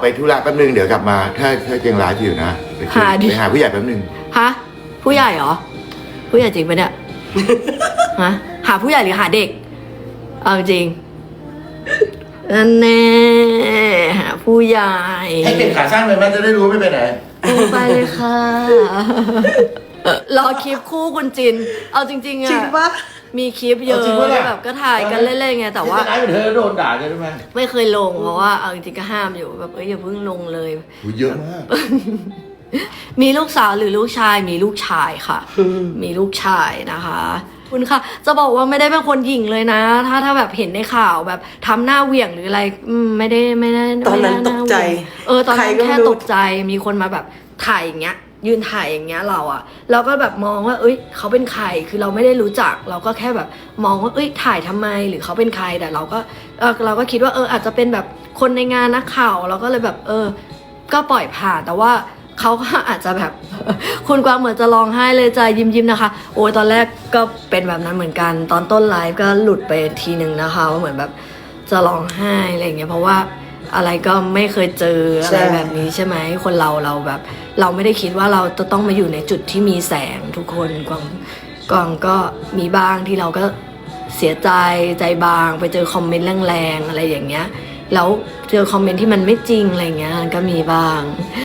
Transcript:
ไปธุระแป๊บนึงเดี๋ยวกลับมา ถ้าถ้ายังไลฟ์อยู่นะไปคุยหาดิ ไปหาผู้ใหญ่แป๊บนึงฮะผู้ใหญ่เหรอ ผู้ใหญ่จริงปะเนี่ย ฮะหาผู้ใหญ่หรือหาเด็ก เอาจริงนั่นแน่หาผู้ใหญ่ให้เป็นขาสั้นไปแม่จะได้รู้ไม่ไปไหนโอ้ไปเลยค่ะ รอคลิปคู่คุณจิน เอาจริงๆจริงอะปะ มีคลิปเยอะเอาจริงปะเนี่ย แบบก็ถ่ายกันเล่นๆไงแต่ว่า ที่จะไลฟ์เป็นเธอโดนด่าใช่ไหมไม่เคยลงเพราะว่าเอาจริงๆก็ห้ามอยู่แบบเอ้ยอย่าเพิ่งลงเลย หูเยอะมาก มีลูกสาวหรือลูกชายมีลูกชายค่ะ มีลูกชายนะคะ คุณค่ะ จะบอกว่าไม่ได้เป็นคนหยิ่งเลยนะ ถ้าถ้าแบบเห็นในข่าวแบบทำหน้าเหวี่ยงหรืออะไรอืมไม่ได้ไม่ได้ตอนนั้นไม่ได้หาตกใจเหวี่ยงเออตอนนั้นใครก็ไม่แค่รู้ ตกใจมีคนมาแบบถ่ายอย่างเงี้ย ยืนถ่ายอย่างเงี้ยเราอะเราก็แบบมองว่า เอ้ย เขาเป็นใครคือเราไม่ได้รู้จัก เราก็แค่แบบมองว่าเอ้ยถ่ายทำไมหรือเขาเป็นใครแต่เราก็เออเราก็คิดว่าเอออาจจะเป็นแบบคนในงานนักข่าวเราก็เลยแบบเออ ก็ปล่อยผ่านแต่ว่าเขาก็อาจจะแบบคุณกวางเหมือนจะร้องไห้เลยใจะยิ้มยิ้มๆนะคะ โอ้ยตอนแรกก็เป็นแบบนั้นเหมือนกัน ตอนต้นไลฟ์ก็หลุดไปทีหนึ่งนะคะว่าเหมือนแบบจะร้องไห้อะไรอย่างเงี้ยเพราะว่า อะไรก็ไม่เคยเจออะไรใช่แบบนี้ใช่ไหมคนเราเราแบบ เราไม่ได้คิดว่าเราจะต้องมาอยู่ในจุดที่มีแสงทุกคนกวางกวางก็มีบ้างที่เราก็เสียใจใจบาง ไปเจอคอมเมนต์แรงๆอะไรอย่างเงี้ยแล้วเจอคอมเมนต์ที่มันไม่จริงอะไรเงี้ยมันก็มีบ้าง